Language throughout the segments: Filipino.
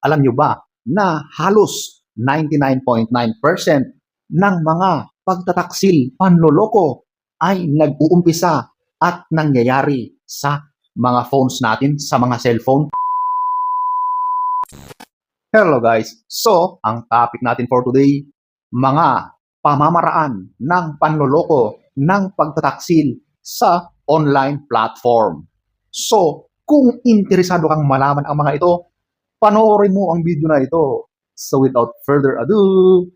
Alam nyo ba na halos 99.9% ng mga pagtataksil panloloko ay nag-uumpisa at nangyayari sa mga phones natin, sa mga cellphone. Hello guys! So, ang topic natin for today, mga pamamaraan ng panloloko ng pagtataksil sa online platform. So, kung interesado kang malaman ang mga ito, panoorin mo ang video na ito. So, without further ado,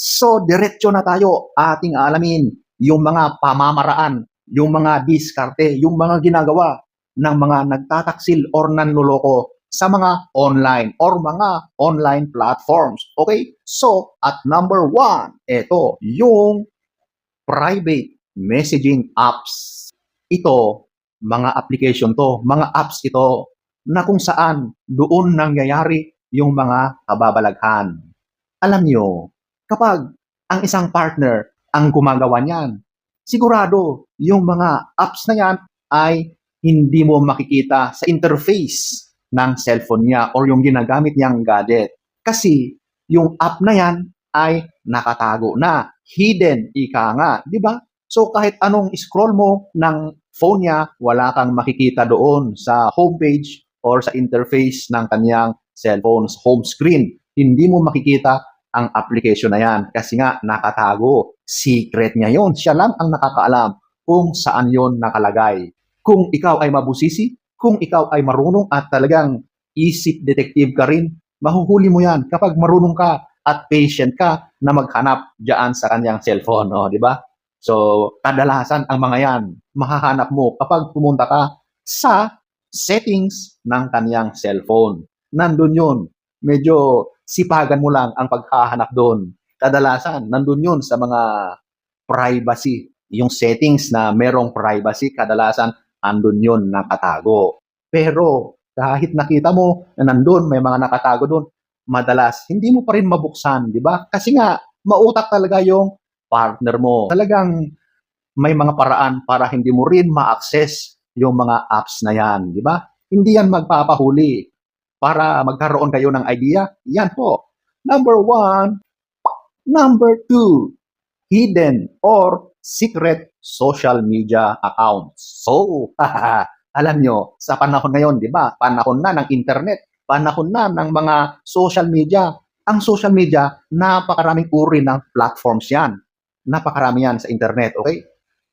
So, diretso na tayo ating alamin yung mga pamamaraan, yung mga diskarte, yung mga ginagawa ng mga nagtataksil or nanloloko sa mga online or mga online platforms. Okay? So, at number one, ito, yung private messaging apps. Ito, mga application to, mga apps ito, na kung saan doon nangyayari yung mga kababalaghan. Alam nyo, kapag ang isang partner ang gumagawa niyan, sigurado yung mga apps na yan ay hindi mo makikita sa interface ng cellphone niya or yung ginagamit niyang gadget. Kasi yung app na yan ay nakatago na, hidden, ika nga, di ba? So kahit anong scroll mo ng phone niya, wala kang makikita doon sa homepage or sa interface ng kanyang cellphone's home screen. Hindi mo makikita ang application na yan kasi nga nakatago. Secret niya yon. Siya lang ang nakakaalam kung saan yon nakalagay. Kung ikaw ay mabusisi, kung ikaw ay marunong at talagang isip detective ka rin, mahuhuli mo yan kapag marunong ka at patient ka na maghanap diyan sa kanyang cellphone, no, di ba? So, kadalasan ang mga yan, mahahanap mo kapag pumunta ka sa settings ng kanyang cellphone. Nandun yun. Medyo sipagan mo lang ang paghahanap doon. Kadalasan, nandun yun sa mga privacy. Yung settings na merong privacy, kadalasan, andun yun nakatago. Pero, kahit nakita mo na nandun, may mga nakatago doon, madalas, hindi mo pa rin mabuksan, di ba? Kasi nga, mautak talaga yung partner mo. Talagang may mga paraan para hindi mo rin ma-access yung mga apps na yan, di ba? Hindi yan magpapahuli para magkaroon kayo ng idea. Yan po. Number one. Number two, hidden or secret social media accounts. So, alam nyo, sa panahon ngayon, di ba? Panahon na ng internet, panahon na ng mga social media. Ang social media, napakaraming uri ng platforms yan. Napakarami yan sa internet, okay?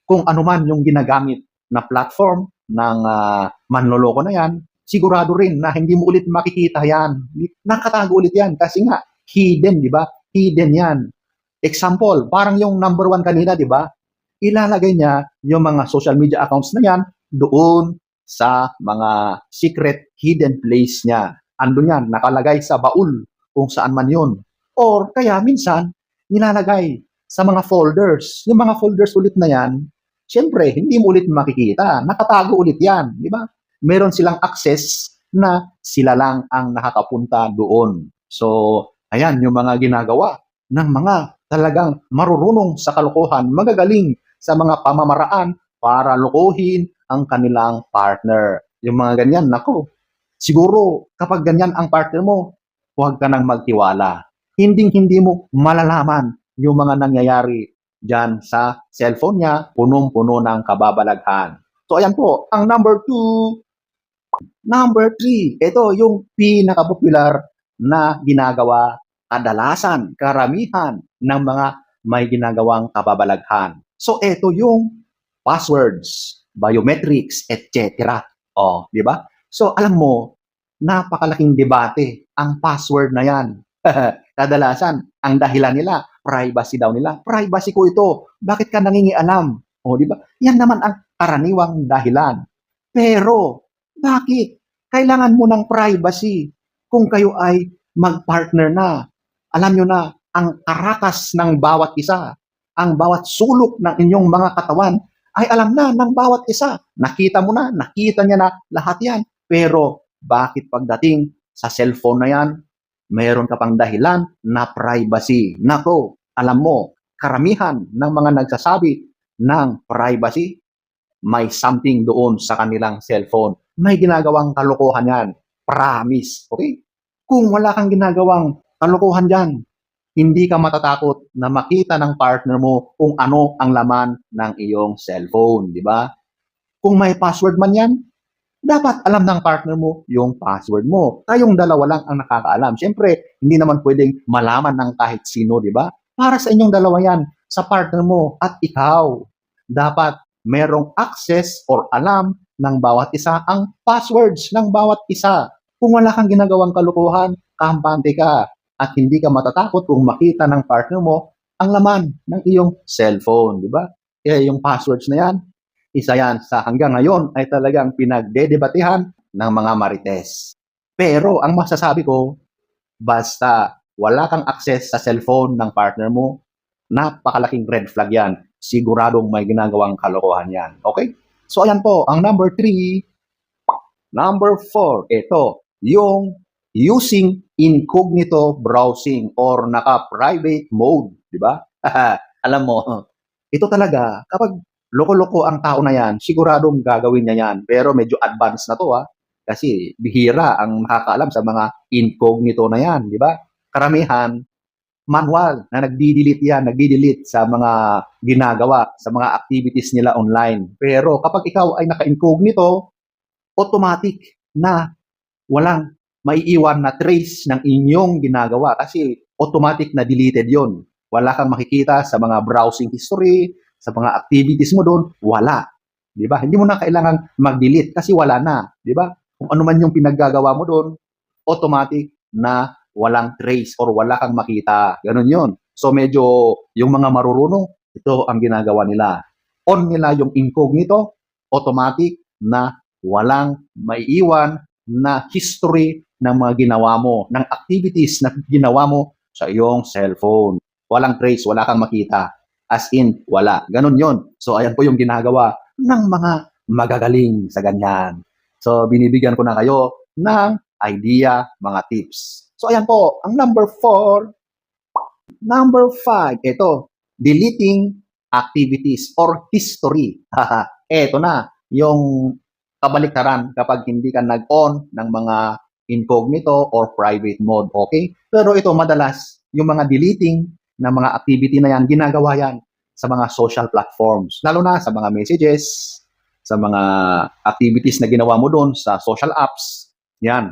Kung ano man yung ginagamit na platform ng ah, manloloko na yan, sigurado rin na hindi mo ulit makikita yan. Nakatago ulit yan kasi nga, hidden, di ba? Hidden yan. Example, parang yung number one kanina, di ba? Ilalagay niya yung mga social media accounts na yan doon sa mga secret hidden place niya. Andun yan, nakalagay sa baul kung saan man yun. Or kaya minsan, nilalagay sa mga folders. Yung mga folders ulit na yan, syempre, hindi mo ulit makikita. Nakatago ulit yan, di ba? Meron silang access na sila lang ang nakakapunta doon. So, ayan yung mga ginagawa ng mga talagang marurunong sa kalokohan, magagaling sa mga pamamaraan para lokohin ang kanilang partner. Yung mga ganyan, nako, siguro kapag ganyan ang partner mo, huwag ka nang magtiwala. Hinding-hindi mo malalaman yung mga nangyayari dyan sa cellphone niya, punong-puno ng kababalaghan. So ayan po, ang number two, number three, ito yung pinaka-popular na ginagawa kadalasan, karamihan ng mga may ginagawang kababalaghan. So ito yung passwords, biometrics, etc. Oh, di ba? So alam mo, napakalaking debate ang password na yan. Kadalasan, ang dahilan nila, privacy daw nila. Privacy ko ito. Bakit ka nangingialam? O, di ba? Yan naman ang karaniwang dahilan. Pero, bakit? Kailangan mo ng privacy kung kayo ay mag-partner na. Alam nyo na, ang karakas ng bawat isa, ang bawat sulok ng inyong mga katawan, ay alam na ng bawat isa. Nakita mo na, nakita niya na lahat yan. Pero, bakit pagdating sa cellphone na yan, mayroon ka pang dahilan na privacy. Nako, alam mo, karamihan ng mga nagsasabi ng privacy. May something doon sa kanilang cellphone. May ginagawang kalokohan yan. Promise. Okay? Kung wala kang ginagawang kalokohan dyan, hindi ka matatakot na makita ng partner mo kung ano ang laman ng iyong cellphone, di ba? Kung may password man yan, dapat alam ng partner mo yung password mo. Kayong dalawa lang ang nakakaalam. Siyempre, hindi naman pwedeng malaman ng kahit sino, di ba? Para sa inyong dalawa yan, sa partner mo at ikaw. Dapat merong access or alam ng bawat isa ang passwords ng bawat isa. Kung wala kang ginagawang kalukuhan, kampante ka at hindi ka matatakot kung makita ng partner mo ang laman ng iyong cellphone, di ba? Kaya yung passwords na yan, isa yan sa hanggang ngayon ay talagang pinagdedebatehan ng mga marites. Pero ang masasabi ko, basta wala kang access sa cellphone ng partner mo, napakalaking red flag yan. Siguradong may ginagawang kalokohan yan. Okay? So ayan po, ang number three. Number four, ito, yung using incognito browsing or naka-private mode, di ba? Alam mo, ito talaga, kapag loko-loko ang tao na yan, siguradong gagawin niya yan. Pero medyo advanced na to ha. Kasi bihira ang nakakaalam sa mga incognito na yan, di ba? Karamihan, manual na nagdi-delete yan, nagdi-delete sa mga ginagawa, sa mga activities nila online. Pero kapag ikaw ay naka-incognito, automatic na walang maiiwan na trace ng inyong ginagawa kasi automatic na deleted yon. Wala kang makikita sa mga browsing history, sa mga activities mo doon, wala. 'Di ba? Hindi mo na kailangang mag-delete kasi wala na, 'di ba? Kung ano man yung pinaggagawa mo doon, automatic na walang trace or wala kang makita. Ganun 'yon. So medyo yung mga marurunong, ito ang ginagawa nila. On nila yung incognito, automatic na walang maiiwan na history ng mga ginawa mo, ng activities na ginawa mo sa iyong cellphone. Walang trace, wala kang makita. As in, wala. Ganon yon. So, ayan po yung ginagawa ng mga magagaling sa ganyan. So, binibigyan ko na kayo ng idea, mga tips. So, ayan po. Ang number four, number five, ito, deleting activities or history. ito na, yung kabaliktaran kapag hindi ka nag-on ng mga incognito or private mode, okay? Pero ito madalas, yung mga deleting ng mga activity na yan, ginagawa yan sa mga social platforms. Lalo na sa mga messages, sa mga activities na ginawa mo doon sa social apps. Yan.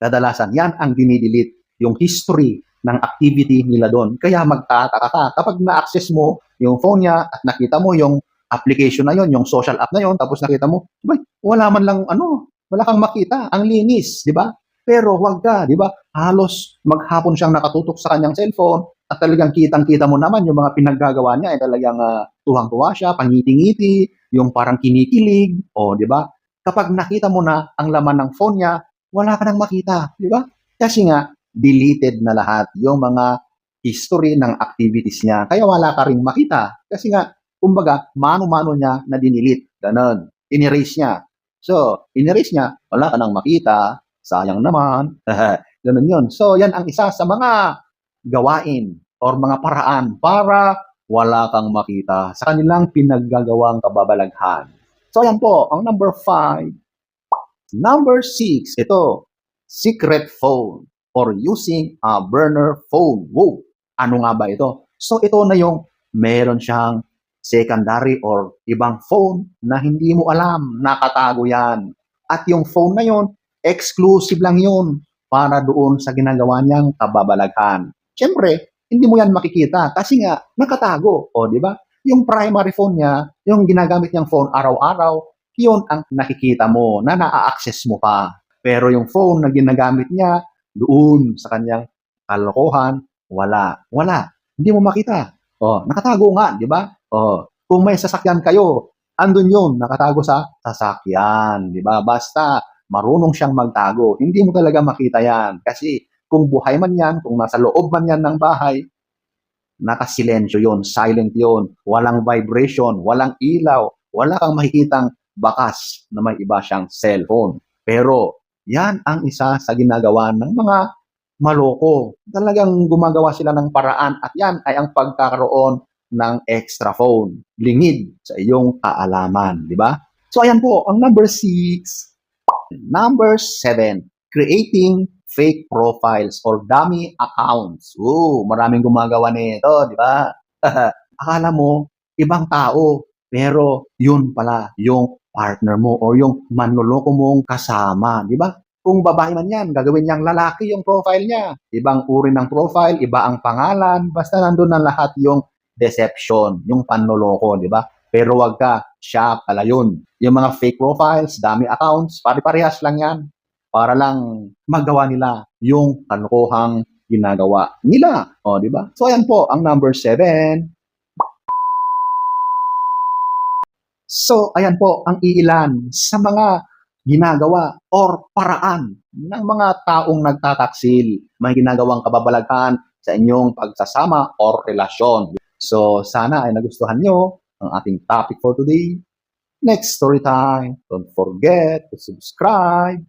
Kadalasan, yan ang dinidelete, yung history ng activity nila doon. Kaya magtataka ka kapag na-access mo yung phone niya at nakita mo yung application na yon, yung social app na yon, tapos nakita mo, "Bay, wala man lang ano, wala kang makita, ang linis, di ba? Pero huwag ka, di ba? Halos maghapon siyang nakatutok sa kanyang cellphone at talagang kitang-kita mo naman yung mga pinaggagawa niya ay talagang uh, tuwang-tuwa siya, pangiti-ngiti, yung parang kinikilig, o di ba? Kapag nakita mo na ang laman ng phone niya, wala ka nang makita, di ba? Kasi nga, deleted na lahat yung mga history ng activities niya. Kaya wala ka ring makita. Kasi nga, kumbaga, mano-mano niya na dinilit. Ganon. In-erase niya. So, in-erase niya, wala ka nang makita. Sayang naman. Ganon yun. So, yan ang isa sa mga gawain or mga paraan para wala kang makita sa kanilang pinaggagawang kababalaghan. So, ayan po, ang number five. Number six, ito, secret phone or using a burner phone. Wow! Ano nga ba ito? So, ito na yung meron siyang secondary or ibang phone na hindi mo alam, nakatago yan. At yung phone na yon, exclusive lang yun para doon sa ginagawa niyang kababalaghan. Siyempre, hindi mo yan makikita kasi nga nakatago, o di ba? Yung primary phone niya, yung ginagamit niyang phone araw-araw, yun ang nakikita mo na naa-access mo pa. Pero yung phone na ginagamit niya doon sa kanyang kalokohan, wala. Wala. Hindi mo makita. Oh, nakatago nga, di ba? Oh, kung may sasakyan kayo, andun yun, nakatago sa sasakyan, di ba? Basta marunong siyang magtago. Hindi mo talaga makita yan. Kasi kung buhay man yan, kung nasa loob man yan ng bahay, nakasilensyo yon, silent yon, walang vibration, walang ilaw, wala kang makikitang bakas na may iba siyang cellphone. Pero yan ang isa sa ginagawa ng mga maloko. Talagang gumagawa sila ng paraan at yan ay ang pagkakaroon ng extra phone. Lingid sa iyong kaalaman, di ba? So ayan po, ang number six. Number seven, creating fake profiles or dummy accounts. Oo, maraming gumagawa nito, di ba? Akala mo, ibang tao, pero yun pala, yung partner mo or yung manloloko mong kasama, di ba? Kung babae man yan, gagawin niyang lalaki yung profile niya. Ibang uri ng profile, iba ang pangalan, basta nandun na lahat yung deception, yung panloloko, di ba? Pero wag ka, siya pala yun. Yung mga fake profiles, dami accounts, pare-parehas lang yan. Para lang magawa nila yung kalokohang ginagawa nila. O, di ba? So, ayan po, ang number seven. So, ayan po ang iilan sa mga ginagawa or paraan ng mga taong nagtataksil, may ginagawang kababalaghan sa inyong pagsasama or relasyon. So, sana ay nagustuhan nyo ang ating topic for today. Next story time. Don't forget to subscribe